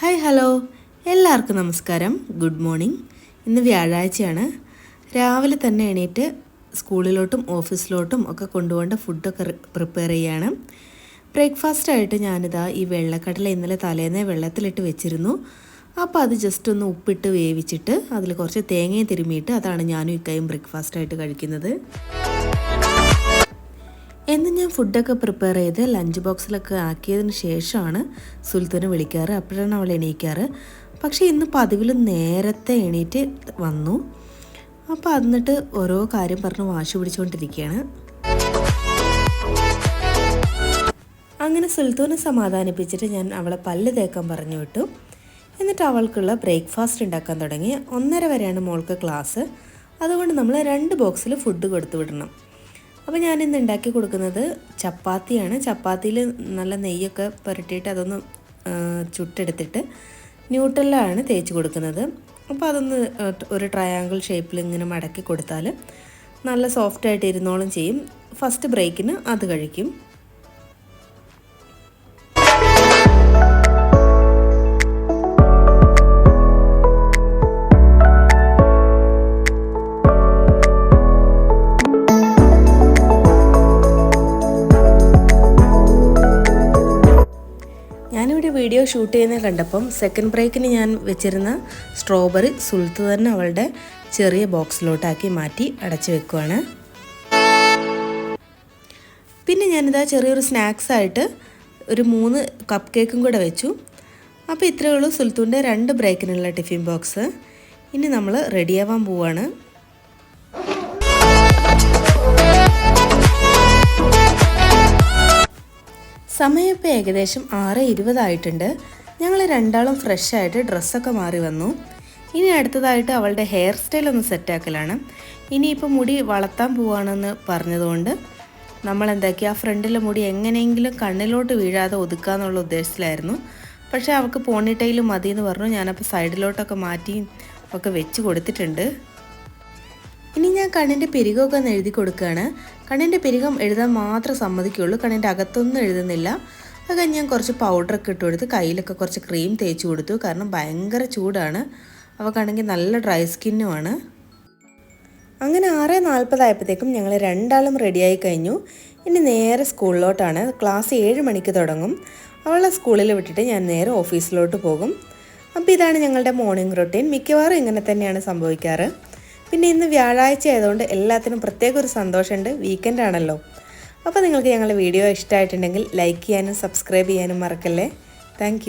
Hi hello. എല്ലാവർക്കും നമസ്കാരം. Good morning. ഇന്ന് വ്യാഴാഴ്ചയാണ്. രാവിലെ തന്നെ എണീറ്റ് സ്കൂളിലോട്ടും ഓഫീസിലോട്ടും ഒക്കെ കൊണ്ടുപോകേണ്ട ഫുഡൊക്കെ പ്രിപ്പയർ ചെയ്യാണ്. ബ്രേക്ക്ഫാസ്റ്റായിട്ട് ഞാനിതാ ഈ വെള്ളക്കടല ഇന്നലെ തലേന്നേ വെള്ളത്തിലിട്ട് വെച്ചിരുന്നു. അപ്പോൾ അത് ജസ്റ്റ് ഒന്ന് ഉപ്പിട്ട് വേവിച്ചിട്ട് അതിൽ കുറച്ച് തേങ്ങയും തിരുമ്മിയിട്ട് അതാണ് ഞാനും ഇക്കയും ബ്രേക്ക്ഫാസ്റ്റായിട്ട് കഴിക്കുന്നത്. എന്നും ഞാൻ ഫുഡൊക്കെ പ്രിപ്പയർ ചെയ്ത് ലഞ്ച് ബോക്സിലൊക്കെ ആക്കിയതിന് ശേഷമാണ് സുൽത്തനെ വിളിക്കാറ്. അപ്പോഴാണ് അവൾ എണീക്കാറ്. പക്ഷേ ഇന്ന് പതിവിലും നേരത്തെ എണീറ്റ് വന്നു. അപ്പോൾ എന്നിട്ട് ഓരോ കാര്യം പറഞ്ഞ് വാശി പിടിച്ചുകൊണ്ടിരിക്കുകയാണ്. അങ്ങനെ സുൽത്തൂനെ സമാധാനിപ്പിച്ചിട്ട് ഞാൻ അവളെ പല്ല് തേക്കാൻ പറഞ്ഞു വിട്ടു. എന്നിട്ട് അവൾക്കുള്ള ബ്രേക്ക്ഫാസ്റ്റ് ഉണ്ടാക്കാൻ തുടങ്ങി. ഒന്നര വരെയാണ് മോൾക്ക് ക്ലാസ് അതുകൊണ്ട് നമ്മൾ രണ്ട് ബോക്സിൽ ഫുഡ് കൊടുത്തു വിടണം. അപ്പോൾ ഞാനിന്ന് ഉണ്ടാക്കി കൊടുക്കുന്നത് ചപ്പാത്തിയാണ്. ചപ്പാത്തിയിൽ നല്ല നെയ്യൊക്കെ പുരട്ടിയിട്ട് അതൊന്ന് ചുട്ടെടുത്തിട്ട് ന്യൂട്രലാണ് തേച്ച് കൊടുക്കുന്നത്. അപ്പോൾ അതൊന്ന് ഒരു ട്രയാങ്കിൾ ഷേപ്പിൽ ഇങ്ങനെ മടക്കി കൊടുത്താൽ നല്ല സോഫ്റ്റായിട്ട് ഇരുന്നോളം ചെയ്യും. ഫസ്റ്റ് ബ്രേക്കിന് അത് കഴിക്കും. വീഡിയോ ഷൂട്ട് ചെയ്യുന്നത് കണ്ടപ്പം സെക്കൻഡ് ബ്രേക്കിന് ഞാൻ വെച്ചിരുന്ന സ്ട്രോബെറി സുൽത്ത് തന്നെ അവളുടെ ചെറിയ ബോക്സിലോട്ടാക്കി മാറ്റി അടച്ചു വെക്കുവാണ്. പിന്നെ ഞാനിതാ ചെറിയൊരു സ്നാക്സ് ആയിട്ട് ഒരു മൂന്ന് കപ്പ് കേക്കും കൂടെ വെച്ചു. അപ്പോൾ ഇത്രയേ ഉള്ളൂ സുൽത്തുന്റെ രണ്ട് ബ്രേക്കിനുള്ള ടിഫിൻ ബോക്സ് ഇനി നമ്മൾ റെഡിയാവാൻ പോവാണ്. സമയം ഇപ്പോൾ ഏകദേശം ആറ് ഇരുപതായിട്ടുണ്ട്. ഞങ്ങൾ രണ്ടാളും ഫ്രഷായിട്ട് ഡ്രസ്സൊക്കെ മാറി വന്നു. ഇനി അടുത്തതായിട്ട് അവളുടെ ഹെയർ സ്റ്റൈൽ ഒന്ന് സെറ്റാക്കലാണ്. ഇനിയിപ്പോൾ മുടി വളർത്താൻ പോവാണെന്ന് പറഞ്ഞതുകൊണ്ട് നമ്മൾ എന്താക്കി ആ ഫ്രണ്ടിലെ മുടി എങ്ങനെയെങ്കിലും കണ്ണിലോട്ട് വീഴാതെ ഒതുക്കുക എന്നുള്ള ഉദ്ദേശത്തിലായിരുന്നു. പക്ഷേ അവൾക്ക് പോണിട്ടയിൽ മതി എന്ന് പറഞ്ഞു ഞാനപ്പോൾ സൈഡിലോട്ടൊക്കെ മാറ്റി ഒക്കെ വെച്ച് കൊടുത്തിട്ടുണ്ട്. ഞാൻ കണ്ണിന്റെ പെരുകമൊക്കെ ഒന്ന് എഴുതി കൊടുക്കുകയാണ്. കണ്ണിന്റെ പെരുകം എഴുതാൻ മാത്രം സമ്മതിക്കുള്ളൂ കണ്ണിന്റെ അകത്തൊന്നും എഴുതുന്നില്ല. അത് ഞാൻ കുറച്ച് പൗഡറൊക്കെ ഇട്ട് കൊടുത്ത് കയ്യിലൊക്കെ കുറച്ച് ക്രീം തേച്ച് കൊടുത്തു. കാരണം ഭയങ്കര ചൂടാണ്. അവക്കാണെങ്കിൽ നല്ല ഡ്രൈ സ്കിന്നുമാണ്. അങ്ങനെ ആറ് നാൽപ്പതായപ്പോഴത്തേക്കും ഞങ്ങൾ രണ്ടാളും റെഡിയായി കഴിഞ്ഞു. ഇനി നേരെ സ്കൂളിലോട്ടാണ്. ക്ലാസ് ഏഴ് മണിക്ക് തുടങ്ങും. അവളെ സ്കൂളിൽ വിട്ടിട്ട് ഞാൻ നേരെ ഓഫീസിലോട്ട് പോകും. അപ്പോൾ ഇതാണ് ഞങ്ങളുടെ മോർണിംഗ് റൊട്ടീൻ. മിക്കവാറും ഇങ്ങനെ തന്നെയാണ് സംഭവിക്കാറ്. പിന്നെ ഇന്ന് വ്യാഴാഴ്ച ആയതുകൊണ്ട് എല്ലാത്തിനും പ്രത്യേക ഒരു സന്തോഷമുണ്ട്. വീക്കെൻഡ് ആണല്ലോ. അപ്പോൾ നിങ്ങൾക്ക് ഞങ്ങളുടെ വീഡിയോ ഇഷ്ടമായിട്ടുണ്ടെങ്കിൽ ലൈക്ക് ചെയ്യാനും സബ്സ്ക്രൈബ് ചെയ്യാനും മറക്കല്ലേ. താങ്ക്